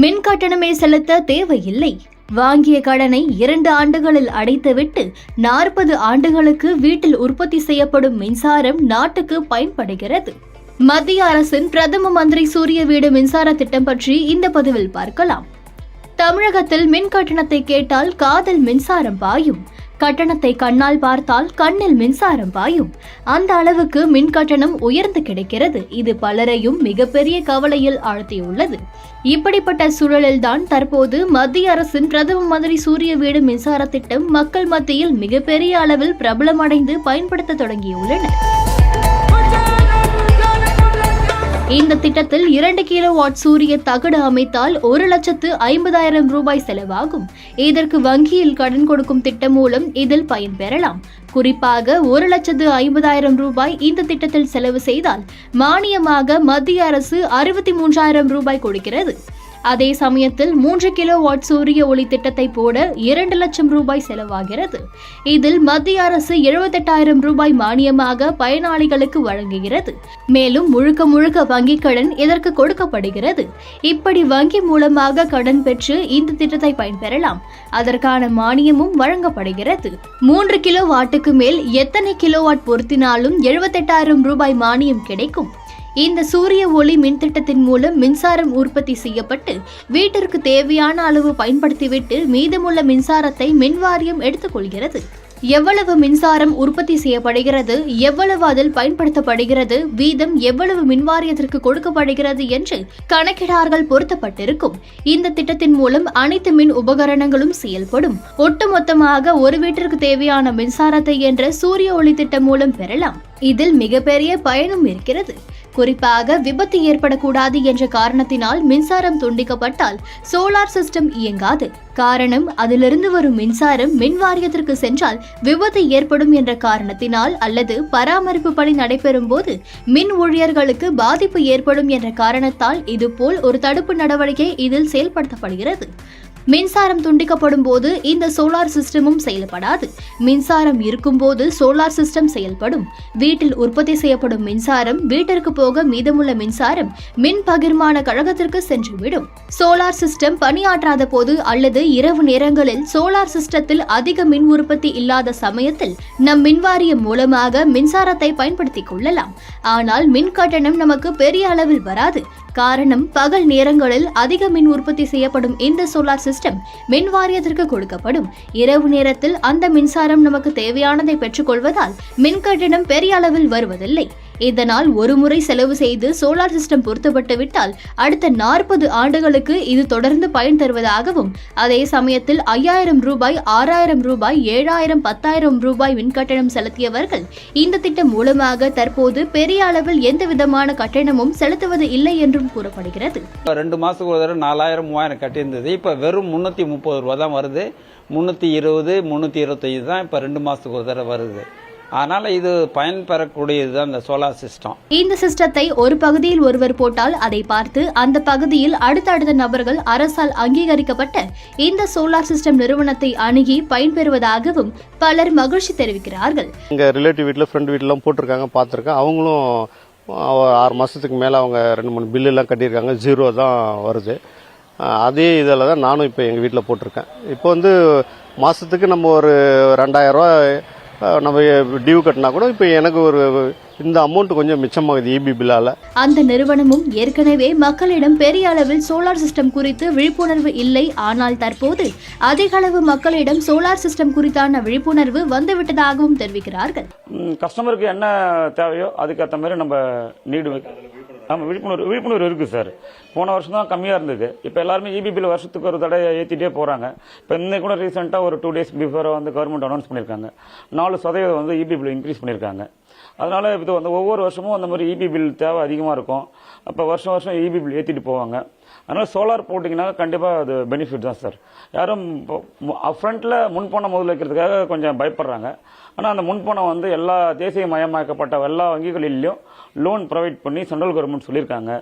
மின் கட்டணமே செலுத்த தேவையில்லை. வாங்கிய கடனை இரண்டு ஆண்டுகளில் அடைத்துவிட்டு நாற்பது ஆண்டுகளுக்கு வீட்டில் உற்பத்தி செய்யப்படும் மின்சாரம் நாட்டுக்கு பயன்படுகிறது. மத்திய அரசின் பிரதம மந்திரி சூரிய வீடு மின்சார திட்டம் பற்றி இந்த பதிவில் பார்க்கலாம். தமிழகத்தில் மின் கட்டணத்தை கேட்டால் காதல் மின்சாரம் பாயும். கட்டணத்தை கண்ணால் பார்த்தால் கண்ணில் மின்சாரம் பாயும். அந்த அளவுக்கு மின் கட்டணம் உயர்ந்து கிடைக்கிறது. இது பலரையும் மிகப்பெரிய கவலையில் ஆழ்த்தியுள்ளது. இப்படிப்பட்ட சூழலில்தான் தற்போது மத்திய அரசின் பிரதம மந்திரி சூரிய வீடு மின்சார திட்டம் மக்கள் மத்தியில் மிகப்பெரிய அளவில் பிரபலமடைந்து பயன்படுத்த தொடங்கியுள்ளனர் இந்த திட்டத்தில் இரண்டு கிலோ வாட் சூரிய தகடு அமைத்தால் ஒரு லட்சத்து ஐம்பதாயிரம் ரூபாய் செலவாகும். இதற்கு வங்கியில் கடன் கொடுக்கும் திட்டம் மூலம் இதில் பயன்பெறலாம் குறிப்பாக ஒரு லட்சத்து ஐம்பதாயிரம் ரூபாய் இந்த திட்டத்தில் செலவு செய்தால் மானியமாக மத்திய அரசு அறுபத்தி மூன்றாயிரம் ரூபாய் கொடுக்கிறது. அதே சமயத்தில் மூன்று கிலோ வாட் சூரிய ஒளி திட்டத்தை போட இரண்டு லட்சம் ரூபாய் செலவாகிறது. இதில் மத்திய அரசு எழுபத்தெட்டாயிரம் ரூபாய் மானியமாக பயனாளிகளுக்கு வழங்குகிறது. மேலும் முழுக்க முழுக்க வங்கிக் கடன் இதற்கு கொடுக்கப்படுகிறது. இப்படி வங்கி மூலமாக கடன் பெற்று இந்த திட்டத்தை பயன்பெறலாம். அதற்கான மானியமும் வழங்கப்படுகிறது. மூன்று கிலோ வாட்டுக்கு மேல் எத்தனை கிலோ வாட் பொருத்தினாலும் எழுபத்தெட்டாயிரம் ரூபாய் மானியம் கிடைக்கும். இந்த சூரிய ஒளி மின் திட்டத்தின் மூலம் மின்சாரம் உற்பத்தி செய்யப்பட்டு வீட்டிற்கு தேவையான அளவு பயன்படுத்திவிட்டு மீதமுள்ள மின்சாரத்தை மின் வாரியம் எடுத்துக்கொள்கிறது. எவ்வளவு மின்சாரம் உற்பத்தி செய்யப்படுகிறது எவ்வளவு அதில் பயன்படுத்தப்படுகிறது வீதம் எவ்வளவு மின்வாரியத்திற்கு கொடுக்கப்படுகிறது என்று கணக்கிடார்கள் பொருத்தப்பட்டிருக்கும். இந்த திட்டத்தின் மூலம் அனைத்து மின் உபகரணங்களும் செயல்படும். ஒட்டுமொத்தமாக ஒரு வீட்டிற்கு தேவையான மின்சாரத்தை என்ற சூரிய ஒளி திட்டம் மூலம் பெறலாம். இதில் மிகப்பெரிய பயனும் இருக்கிறது. குறிப்பாக விபத்து ஏற்படக்கூடாது என்ற காரணத்தினால் மின்சாரம் துண்டிக்கப்பட்டால் சோலார் சிஸ்டம் இயங்காது. காரணம் அதிலிருந்து வரும் மின்சாரம் மின் வாரியத்திற்கு சென்றால் விபத்து ஏற்படும் என்ற காரணத்தினால் அல்லது பராமரிப்பு பணி நடைபெறும் போது மின் ஊழியர்களுக்கு பாதிப்பு ஏற்படும் என்ற காரணத்தால் இதுபோல் ஒரு தடுப்பு நடவடிக்கை இதில் செயல்படுத்தப்படுகிறது. மின்சாரம் துண்டிக்கப்படும் போது இந்த சோலார் சிஸ்டமும் செயல்படாது. மின்சாரம் இருக்கும்போது சோலார் சிஸ்டம் செயல்படும். வீட்டில் உற்பத்தி செய்யப்படும் மின்சாரம் வீட்டிற்கு போக மீதமுள்ள மின்சாரம் மின் பகிர்மான கழகத்திற்கு சென்றுவிடும். சோலார் சிஸ்டம் பணியாற்றாத போது அல்லது இரவு நேரங்களில் சோலார் சிஸ்டத்தில் அதிக மின் உற்பத்தி இல்லாத சமயத்தில் நம் மின்வாரியம் மூலமாக மின்சாரத்தை பயன்படுத்திக் கொள்ளலாம். ஆனால் மின் கட்டணம் நமக்கு பெரிய அளவில் வராது. காரணம் பகல் நேரங்களில் அதிக மின் உற்பத்தி செய்யப்படும் இந்த சோலார் சிஸ்டம் மின் வாரியத்திற்கு கொடுக்கப்படும். இரவு நேரத்தில் அந்த மின்சாரம் நமக்கு தேவையானதை பெற்றுக்கொள்வதால் மின் கட்டணம் பெரிய அளவில் வருவதில்லை. இதனால் ஒரு முறை செலவு செய்து சோலார் சிஸ்டம் பொருத்தப்பட்டு விட்டால் அடுத்த நாற்பது ஆண்டுகளுக்கு இது தொடர்ந்து பயன் தருவதாகவும் அதே சமயத்தில் ஐயாயிரம் ரூபாய் ஆறாயிரம் ரூபாய் ஏழாயிரம் பத்தாயிரம் ரூபாய் மின்கட்டணம் செலுத்தியவர்கள் இந்த திட்டம் மூலமாக தற்போது பெரிய அளவில் எந்த விதமான கட்டணமும் செலுத்துவது இல்லை என்றும் கூறப்படுகிறது. இப்போ ரெண்டு மாதத்துக்கு ஒரு தடவை நாலாயிரம் மூவாயிரம் கட்டியிருந்தது. இப்போ வெறும் முன்னூற்றி முப்பது ரூபா தான் வருது. முந்நூற்றி இருபது முந்நூற்றி இருபத்தைந்து தான் இப்போ ரெண்டு மாதத்துக்கு ஒரு தடவை வருது. அதனால் இது பயன் பெறக்கூடியது தான் இந்த சோலார் சிஸ்டம் இந்த சிஸ்டத்தை ஒரு பகுதியில் ஒருவர் போட்டால் அதை பார்த்து அந்த பகுதியில் அடுத்தடுத்த நபர்கள் அரசால் அங்கீகரிக்கப்பட்ட இந்த சோலார் சிஸ்டம் நிறுவனத்தை அணுகி பயன்பெறுவதாகவும் பலர் மகிழ்ச்சி தெரிவிக்கிறார்கள். எங்கள் ரிலேட்டிவ் வீட்டில் ஃப்ரெண்ட் வீட்டிலாம் போட்டிருக்காங்க பார்த்துருக்கேன். அவங்களும் ஆறு மாதத்துக்கு மேலே அவங்க ரெண்டு மூணு பில்லுலாம் கட்டியிருக்காங்க. ஜீரோ தான் வருது. அதே இதில் தான் நானும் இப்போ எங்கள் வீட்டில் போட்டிருக்கேன். இப்போ வந்து மாதத்துக்கு நம்ம ஒரு ரெண்டாயிரரூவா நம்ம டியூ கட்டினா கூட இப்போ எனக்கு ஒரு இந்த அமௌண்ட் கொஞ்சம் மிச்சமாகுது இபி பில்லால் அந்த நிறுவனமும் ஏற்கனவே மக்களிடம் பெரிய அளவில் சோலார் சிஸ்டம் குறித்து விழிப்புணர்வு இல்லை. ஆனால் தற்போது அதிக அளவு மக்களிடம் சோலார் சிஸ்டம் குறித்தான விழிப்புணர்வு வந்துவிட்டதாகவும் தெரிவிக்கிறார்கள். கஸ்டமருக்கு என்ன தேவையோ அதுக்கேற்ற மாதிரி நம்ம நீடு ஆமாம் விழிப்புணர்வு விழிப்புணர்வு இருக்குது சார் போன வருஷம் தான் கம்மியாக இருந்தது. இப்போ எல்லாருமே இபி பில் வருஷத்துக்கு ஒரு தடவை ஏற்றிட்டே போகிறாங்க இப்போ இன்னைக்கு கூட ரீசெண்டாக ஒரு டூ டேஸ் பிஃபோர் வந்து கவர்மெண்ட் அனௌன்ஸ் பண்ணியிருக்காங்க நாலு சதவீதம் வந்து இபி பில் இன்க்ரீஸ் பண்ணியிருக்காங்க அதனால் இது வந்து ஒவ்வொரு வருஷமும் அந்த மாதிரி இபி பில் தேவை அதிகமாக இருக்கும். அப்போ வருஷம் வருஷம் இபி பில் ஏற்றிட்டு போவாங்க. அதனால் சோலார் போட்டிங்கன்னா கண்டிப்பாக அது பெனிஃபிட் தான் சார் யாரும் ஃப்ரண்ட்டில் முன்பணம் முதல் வைக்கிறதுக்காக கொஞ்சம் பயப்படுறாங்க. ஆனால் அந்த முன்பணம் வந்து எல்லா தேசிய மயமாக்கப்பட்ட எல்லா வங்கிகளிலையும் லோன் ப்ரொவைட் பண்ணி சென்ட்ரல் கவர்மெண்ட் சொல்லியிருக்காங்க.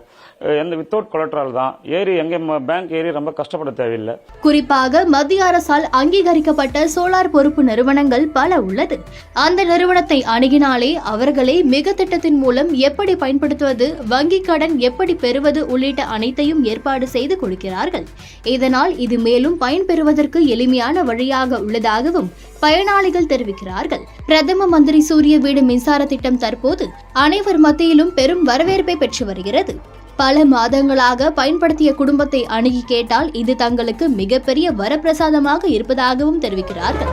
எந்த வித்தவுட் கொலட்ரால் தான். ஏறி எங்கே பேங்க் ஏறி ரொம்ப கஷ்டப்பட தேவையில்லை. குறிப்பாக மத்திய அரசால் அங்கீகரிக்கப்பட்ட சோலார் பொறுப்பு நிறுவனங்கள் பல உள்ளது. அந்த நிறுவனத்தை அணுகினாலே அவர்களே மிக திட்டத்தின் மூலம் எப்படி பயன்படுத்துவது வங்கி கடன் எப்படி பெறுவது உள்ளிட்ட அனைத்தையும் ஏற்பாடு செய்து கொடுக்கிறார்கள். இதனால் இது மேலும் பயன்பெறுவதற்கு எளிமையான வழியாக உள்ளதாகவும் பயனாளிகள் தெரிவிக்கிறார்கள். பிரதம மந்திரி சூரிய வீடு மின்சார திட்டம் தற்போது அனைவர் மத்தியிலும் பெரும் வரவேற்பை பெற்று வருகிறது. பல மாதங்களாக பயன்படுத்திய குடும்பத்தை அணுகி கேட்டால் இது தங்களுக்கு மிகப்பெரிய வரப்பிரசாதமாக இருப்பதாகவும் தெரிவிக்கிறார்கள்.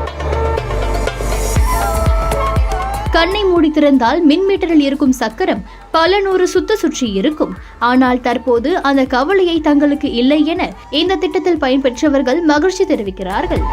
கண்ணை மூடி திறந்தால் மின் மீட்டரில் இருக்கும் சக்கரம் பல நூறு சுத்த சுற்றி இருக்கும். ஆனால் தற்போது அந்த கவலையை தங்களுக்கு இல்லை என இந்த திட்டத்தில் பயன்பெற்றவர்கள் மகிழ்ச்சி தெரிவிக்கிறார்கள்.